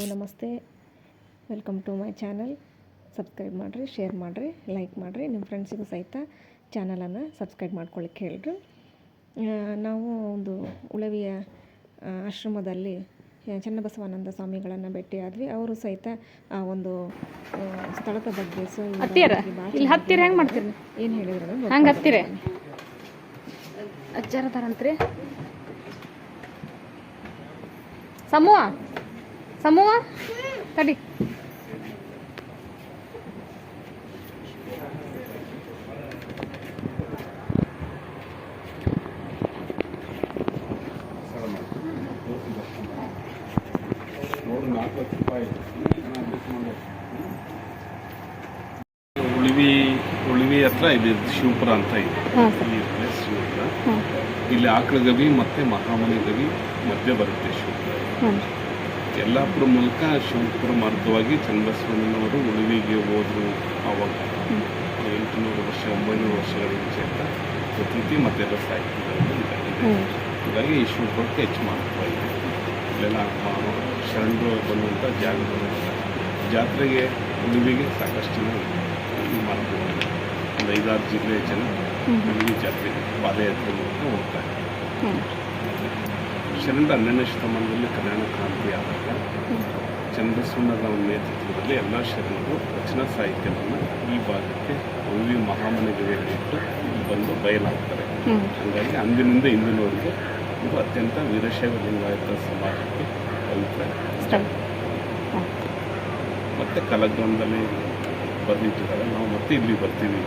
ಎಲ್ರಿಗೂ ನಮಸ್ತೆ. Welcome to my channel subscribe ಮಾಡಿರಿ ಶೇರ್ ಮಾಡಿರಿ ಲೈಕ್ ಮಾಡಿರಿ. ನಿಮ್ಮ ಫ್ರೆಂಡ್ಸಿಗೂ ಸಹಿತ ಚಾನಲನ್ನು ಸಬ್ಸ್ಕ್ರೈಬ್ ಮಾಡ್ಕೊಳ್ಳಿಕ್ಕೆ ಹೇಳ್ರಿ. ನಾವು ಒಂದು ಉಳವಿಯ ಆಶ್ರಮದಲ್ಲಿ ಚನ್ನಬಸವಾನಂದ ಸ್ವಾಮಿಗಳನ್ನು ಭೇಟಿಯಾದ್ವಿ ಅವರು ಸಹಿತ ಆ ಒಂದು ಸ್ಥಳದ ಬಗ್ಗೆ ಸೊ ಹತ್ತಿರ? ಇಲ್ಲಿ ಹತ್ತಿರ ಹೆಂಗೆ ಮಾಡ್ತೀರಿ? ಏನು ಹೇಳಿದ್ರು ಹಂಗೆ ಹತ್ತಿರ? ಅಜ್ಜಾರ ಅದಾರಂತ್ರಿ. ಸಮೂಹ? ಸಮೂಹ? ತಡಿ. ಉಳಿವಿ ಉಳಿವಿ ಹತ್ರ ಇದೆ ಶಿವಪುರ ಅಂತ ಇದೆ. ಈ ಪ್ಲೇಸ್ ಶಿವಪುರ. ಇಲ್ಲಿ ಆಕಳ ಗವಿ ಮತ್ತೆ ಮಹಾಮನಿ ಗವಿ ಮಧ್ಯೆ ಬರುತ್ತೆ ಶಿವಪುರ. ಯಲ್ಲಾಪುರ ಮೂಲಕ ಶಿವಪುರ ಮಾರ್ಗವಾಗಿ ಚನ್ನಬಸವಣ್ಣನವರು ಉಳಿವಿಗೆ ಹೋದರು ಆವಾಗ ಎಂಟುನೂರು ವರ್ಷ ಒಂಬೈನೂರು ವರ್ಷಗಳ ಮುಂಚೆ ಅಂತ ಪ್ರತೀತಿ ಮತ್ತೆ ಎಲ್ಲ ಸಾಹಿತ್ಯಗಳಲ್ಲಿ ಇದೆ ಹೀಗಾಗಿ ಈ ಶಿವಪುರಕ್ಕೆ ಹೆಚ್ಚು ಮಹತ್ವ ಇದೆ. ಇಲ್ಲೆಲ್ಲ ಶರಣರು ಬಂದಂಥ ಜಾಗಗಳು ಜಾತ್ರೆಗೆ ಉಳಿವಿಗೆ ಸಾಕಷ್ಟು ಜನ ಮಾಡ್ತಾರೆ ಒಂದು ಐದಾರು ಜಿಲ್ಲೆಯ ಜನ ಉಳಿವಿ ಜಾತ್ರೆ ಪಾದಯಾತ್ರೆ ಮೂಲಕ ಹೋಗ್ತಾರೆ. ಹ್ಞೂ ಶರಣರ ಹನ್ನೆರಡನೇ ಶತಮಾನದಲ್ಲಿ ಕಲ್ಯಾಣ ಕ್ರಾಂತಿ ಆದಾಗ ಚಂದ್ರಸೂನರ ನೇತೃತ್ವದಲ್ಲಿ ಎಲ್ಲ ಶರಣರು ರಚನಾ ಸಾಹಿತ್ಯವನ್ನು ಈ ಭಾಗಕ್ಕೆ ಉಳಿವಿ ಮಹಾಮನೆಗಳಲ್ಲಿ ಇಟ್ಟು ಇಲ್ಲಿ ಬಂದು ಬಯಲಾಗ್ತಾರೆ. ಹಾಗಾಗಿ ಅಂದಿನಿಂದ ಇಂದಿನವರೆಗೂ ಇದು ಅತ್ಯಂತ ವೀರಶೈವ ಲಿಂಗಾಯತ ಸಮಾಜಕ್ಕೆ ಪವಿತ್ರ. ಮತ್ತೆ ಕಲಗ್ರಾಮದಲ್ಲಿ ಬಂದಿಟ್ಟಿದ್ದಾರೆ. ನಾವು ಮತ್ತೆ ಇಲ್ಲಿ ಬರ್ತೀವಿ.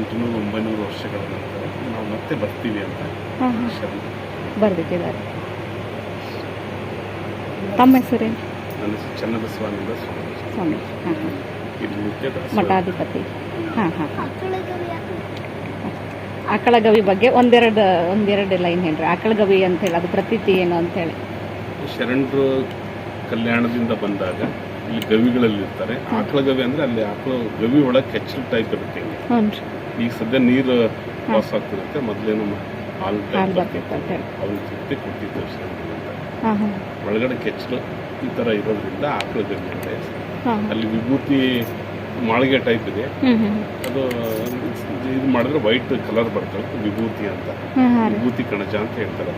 ಎಂಟುನೂರು ಒಂಬೈನೂರು ವರ್ಷಗಳ ನಂತರ ನಾವು ಮತ್ತೆ ಬರ್ತೀವಿ ಅಂತ ಬರ್ದಿಟ್ಟಿದ್ದಾರೆ. ತಮ್ಮ ಹೆಸರೇನು? ನನ್ನ ಹೆಸರು ಚನ್ನಬಸವಾನಂದ ಸ್ವಾಮಿ ಸ್ವಾಮಿ. ಹಾಂ ಹಾಂ. ಇಲ್ಲಿ ನಿತ್ಯ ಮಠಾಧಿಪತಿ. ಹಾಂ ಹಾಂ ಹಾಂ. ಆಕಳ ಗವಿ ಬಗ್ಗೆ ಒಂದೆರಡು ಒಂದೆರಡು ಲೈನ್ ಹೇಳ್ರಿ. ಆಕಳಗವಿ ಅಂತ ಹೇಳಿ ಅದು ಪ್ರತೀತಿ ಏನು ಅಂತ ಹೇಳಿ. ಶರಣರು ಕಲ್ಯಾಣದಿಂದ ಬಂದಾಗ ಇಲ್ಲಿ ಗವಿಗಳಲ್ಲಿ ಇರ್ತಾರೆ ಆಕಳ ಗವಿ ಅಂದ್ರೆ ಅಲ್ಲಿ ಆಕಳ ಗವಿ ಒಳಗೆ ಕೆಚ್ಚಲು ಟೈಪ್ ಇರುತ್ತೆ ಈಗ ಸದ್ಯ ನೀರು ವಾಸ ಆಗ್ತಿರುತ್ತೆ. ಮೊದಲೇನು ಹಾಲು ಅವ್ರಿಗೆ ಟೈಪ್ ಬರ್ತಿತ್ತು. ತೃಪ್ತಿ ಕೊಟ್ಟಿದ್ದು ಶರಣರು ಒಳಗಡೆ ಕೆಚ್ಚಲು ಈ ಥರ ಇರೋದ್ರಿಂದ ಆಕಳ ಹೆಸರು. ಅಲ್ಲಿ ವಿಭೂತಿ ಮಾಳಿಗೆ ಟೈಪ್ ಇದೆ. ಅದು ಇದು ಮಾಡಿದ್ರೆ ವೈಟ್ ಕಲರ್ ಬರ್ತದೆ ವಿಭೂತಿ ಅಂತ. ವಿಭೂತಿ ಕಣಜ ಅಂತ ಹೇಳ್ತಾರೆ.